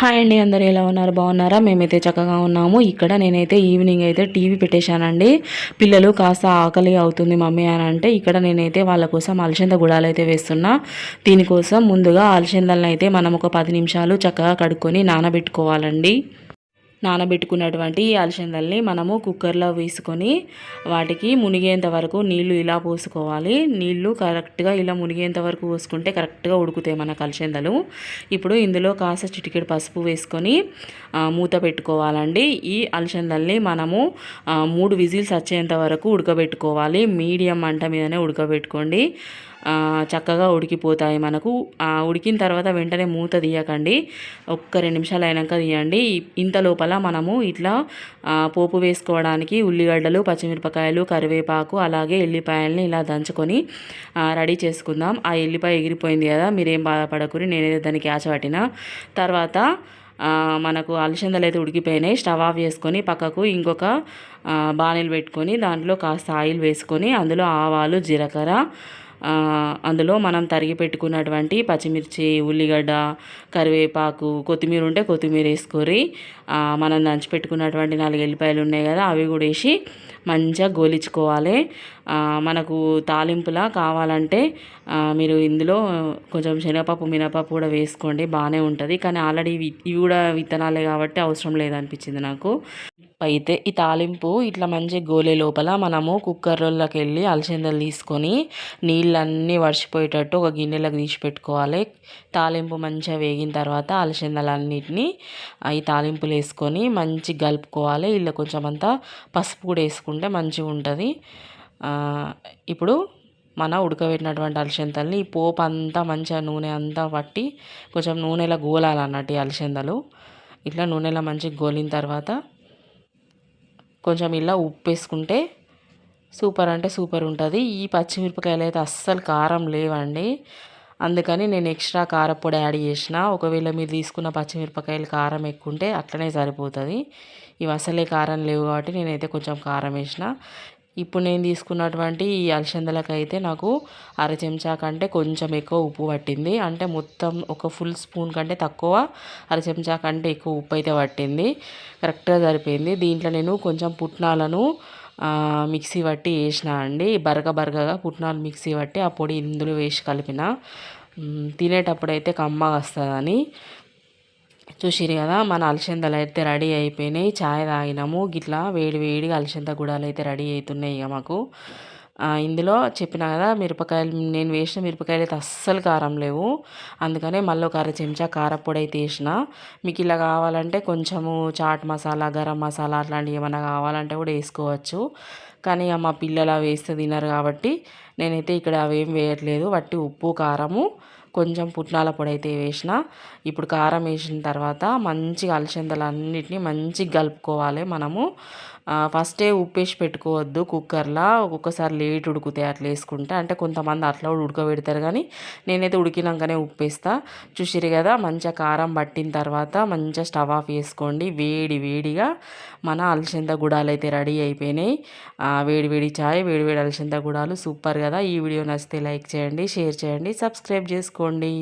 Hi అండి అందరు ఎలా ఉన్నారు? బాగున్నారా? మేమైతే చక్కగా ఉన్నాము. ఇక్కడ నేనైతే ఈవినింగ్ అయితే టీవీ పెట్టేశానండి. పిల్లలు కాస్త ఆకలి అవుతుంది మమ్మీ అని అంటే ఇక్కడ నేనైతే వాళ్ళ కోసం అలసంద గుడాలు అయితే వేస్తున్నా. దీనికోసం ముందుగా అలసందలను అయితే మనం ఒక పది నిమిషాలు చక్కగా కడుక్కొని నానబెట్టుకోవాలండి. నానబెట్టుకున్నటువంటి అలసందల్ని మనము కుక్కర్లో వేసుకొని వాటికి మునిగేంత వరకు నీళ్ళు ఇలా పోసుకోవాలి. నీళ్ళు కరెక్ట్గా ఇలా మునిగేంత వరకు పోసుకుంటే కరెక్ట్గా ఉడుకుతాయి మన అలసందలు ఇప్పుడు ఇందులో కాస్త చిటికెడు పసుపు వేసుకొని మూత పెట్టుకోవాలండి. ఈ అలసందల్ని మనము మూడు విజిల్స్ వచ్చేంత వరకు ఉడకబెట్టుకోవాలి. మీడియం మంట మీదనే ఉడకబెట్టుకోండి. చక్కగా ఉడికిపోతాయి మనకు. ఉడికిన తర్వాత వెంటనే మూత తీయకండి. ఒక్క రెండు నిమిషాలు అయినాక తీయండి. ఇంత లోపల మనము ఇట్లా పోపు వేసుకోవడానికి ఉల్లిగడ్డలు పచ్చిమిరపకాయలు కరివేపాకు అలాగే ఎల్లిపాయలని ఇలా దంచుకొని రెడీ చేసుకుందాం. ఆ ఎల్లిపాయ ఎగిరిపోయింది కదా మీరేం బాధపడకూరి నేనైతే దానికి క్యాచ్ పట్టిన. తర్వాత మనకు అలసందలు అయితే ఉడికిపోయినాయి. స్టవ్ ఆఫ్ చేసుకొని పక్కకు ఇంకొక బాణీలు పెట్టుకొని దాంట్లో కాస్త ఆయిల్ వేసుకొని అందులో ఆవాలు జీలకర్ర అందులో మనం తరిగి పెట్టుకున్నటువంటి పచ్చిమిర్చి ఉల్లిగడ్డ కరివేపాకు కొత్తిమీర ఉంటే కొత్తిమీర వేసుకొని మనం దంచిపెట్టుకున్నటువంటి నాలుగు ఎల్లిపాయలు ఉన్నాయి కదా అవి కూడా వేసి మంచిగా గోలించుకోవాలి. మనకు తాలింపులా కావాలంటే మీరు ఇందులో కొంచెం శనగపప్పు మినపప్పు కూడా వేసుకోండి బాగానే ఉంటుంది. కానీ ఆల్రెడీ ఇవి కూడా విత్తనాలే కాబట్టి అవసరం లేదనిపించింది నాకు. అయితే ఈ తాలింపు ఇట్లా మంచి గోలే లోపల మనము కుక్కర్లోకి వెళ్ళి అలసందలు తీసుకొని నీళ్ళన్నీ వర్షిపోయేటట్టు ఒక గిన్నెలకు తీసి పెట్టుకోవాలి. తాలింపు మంచిగా వేగిన తర్వాత అలసందలన్నిటిని ఈ తాలింపులు వేసుకొని మంచి కలుపుకోవాలి. ఇలా కొంచెం అంతా పసుపు కూడా వేసుకుంటే మంచిగా ఉంటుంది. ఇప్పుడు మన ఉడకబెట్టినటువంటి అలసందల్ని ఈ పోపు అంతా మంచిగా నూనె అంతా పట్టి కొంచెం నూనెలో గోలాలన్నట్టు ఈ అలసందలు. ఇట్లా నూనెలో మంచిగా గోలిన తర్వాత కొంచెం ఇలా ఉప్పు వేసుకుంటే సూపర్ అంటే సూపర్ ఉంటుంది. ఈ పచ్చిమిరపకాయలు అయితే అస్సలు కారం లేవండి. అందుకని నేను ఎక్స్ట్రా కారపొడి యాడ్ చేసిన. ఒకవేళ మీరు తీసుకున్న పచ్చిమిరపకాయలు కారం ఎక్కువ ఉంటే అట్లనే సరిపోతుంది. ఇవి అసలే కారం లేవు కాబట్టి నేనైతే కొంచెం కారం వేసిన. ఇప్పుడు నేను తీసుకున్నటువంటి ఈ అలసందలకు అయితే నాకు అర చెంచా కంటే కొంచెం ఎక్కువ ఉప్పు పట్టింది. అంటే మొత్తం ఒక ఫుల్ స్పూన్ కంటే తక్కువ అర చెంచా కంటే ఎక్కువ ఉప్పు అయితే పట్టింది. కరెక్ట్గా సరిపోయింది. దీంట్లో నేను కొంచెం పుట్నాలను మిక్సీ పట్టి వేసిన అండి. బరగ బరగగా పుట్నాలు మిక్సీ పట్టి ఆ పొడి ఇందులో వేసి కలిపిన. తినేటప్పుడు అయితే కమ్మగా వస్తుందని. చూసిరు కదా మన అలసందలు అయితే రెడీ అయిపోయినాయి. చాయ్ తాగినాము. గిట్లా వేడి వేడిగా అలసంద గుడాలు అయితే రెడీ అవుతున్నాయి ఇక మాకు. ఇందులో చెప్పిన కదా మిరపకాయలు నేను వేసిన మిరపకాయలు అయితే అస్సలు కారం లేవు. అందుకనే మళ్ళీ ఒక అర చెంచా కారపొడి అయితే వేసిన. మీకు ఇలా కావాలంటే కొంచెము చాట్ మసాలా గరం మసాలా అట్లాంటివి ఏమైనా కావాలంటే కూడా వేసుకోవచ్చు. కానీ మా పిల్లలు అవి వేస్తే తినరు కాబట్టి నేనైతే ఇక్కడ అవేం వేయట్లేదు. వట్టి ఉప్పు కారము కొంచెం పుట్నాల పొడి అయితే వేసిన. ఇప్పుడు కారం వేసిన తర్వాత మంచిగా అన్నిటిని మంచిగా కలుపుకోవాలి మనము. ఫస్టే ఉప్పు వేసి పెట్టుకోవద్దు కుక్కర్లో. ఒక్కొక్కసారి లేట్ ఉడుకుతాయి అట్లా వేసుకుంటే. అంటే కొంతమంది అట్లా ఉడకబెడతారు కానీ నేనైతే ఉడికినాకనే ఉప్పేస్తా. చూసిరు కదా మంచిగా కారం పట్టిన తర్వాత మంచిగా స్టవ్ ఆఫ్ చేసుకోండి. వేడి వేడిగా మన అలసంద గుడాలు అయితే రెడీ అయిపోయినాయి. వేడి వేడి చాయ్ వేడి వేడి అలసంద గుడాలు. సూపర్ కదా. ఈ వీడియో నచ్చితే లైక్ చేయండి షేర్ చేయండి సబ్స్క్రైబ్ చేసుకోండి